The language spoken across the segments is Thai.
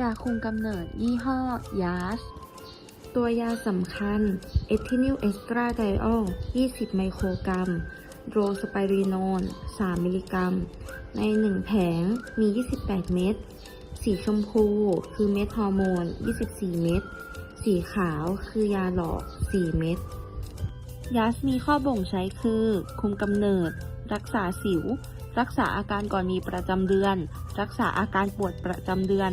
ยาคุมกำเนิดยี่ห้อยาสตัวยาสำคัญเอทินิลเอสตราไดออล 20 ไมโครกรัม โรสไปริโนน 3 มิลลิกรัม ใน 1 แผงมี 28 เม็ด สีชมพู คือเม็ดฮอร์โมน 24 เม็ด สีขาวคือยาหลอก 4 เม็ด ยาสมีข้อบ่งใช้คือ คุมกำเนิด รักษาสิว รักษาอาการก่อนมีประจำเดือน รักษาอาการปวดประจำเดือน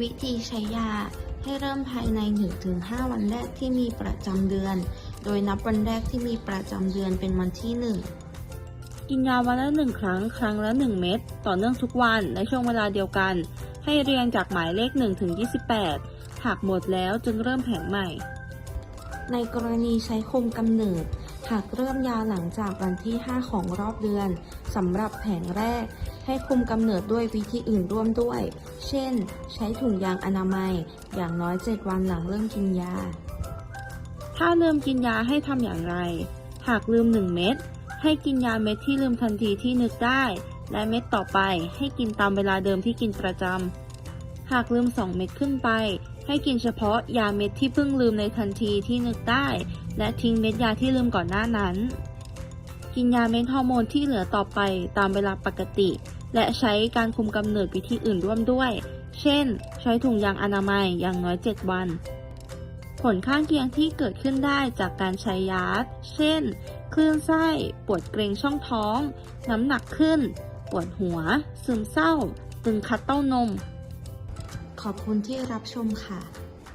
วิธีใช้ยา ให้เริ่มภายใน 1-5 วันแรกที่มีประจำเดือน โดยนับวันแรกที่มีประจำเดือนเป็นวันที่ 1 กินยาวันละหนึ่งครั้ง ครั้งละ 1 เม็ดต่อเนื่องทุกวันในช่วงเวลาเดียวกัน ให้เรียงจากหมายเลข1ถึง28 หากหมดแล้วจึงเริ่มแผงใหม่ ในกรณีใช้คุมกำเนิด หากเริ่มยาหลังจากวันที่ 5 ของรอบเดือนสำหรับแผงแรก ให้คุมกำเนิดด้วยวิธีอื่นร่วมด้วย เช่น ใช้ถุงยางอนามัย อย่างน้อย 7 วันหลังเริ่มกินยา ถ้าลืมกินยาให้ทำอย่างไร หากลืม 1 เม็ดให้กินยาเม็ดที่ลืมทันทีที่นึกได้ และเม็ดต่อไปให้กินตามเวลาเดิมที่กินประจำหากลืม 2 เม็ดขึ้นไป ให้กินเฉพาะยาเม็ดที่เพิ่งลืมในทันทีที่นึกได้ และทิ้งเม็ดยาที่ลืมก่อนหน้านั้น กินยาเม็ดฮอร์โมนที่เหลือต่อไปตามเวลาปกติ และใช้การคุมกำเนิดวิธีอื่นร่วมด้วย เช่น ใช้ถุงยางอนามัยอย่างน้อย 7 วัน ผลข้างเคียงที่เกิดขึ้นได้จากการใช้ยา เช่น คลื่นไส้ ปวดเกรงช่องท้อง น้ำหนักขึ้น ปวดหัว ซึมเศร้า ตึงคัดเต้านม ขอบคุณที่รับชมค่ะ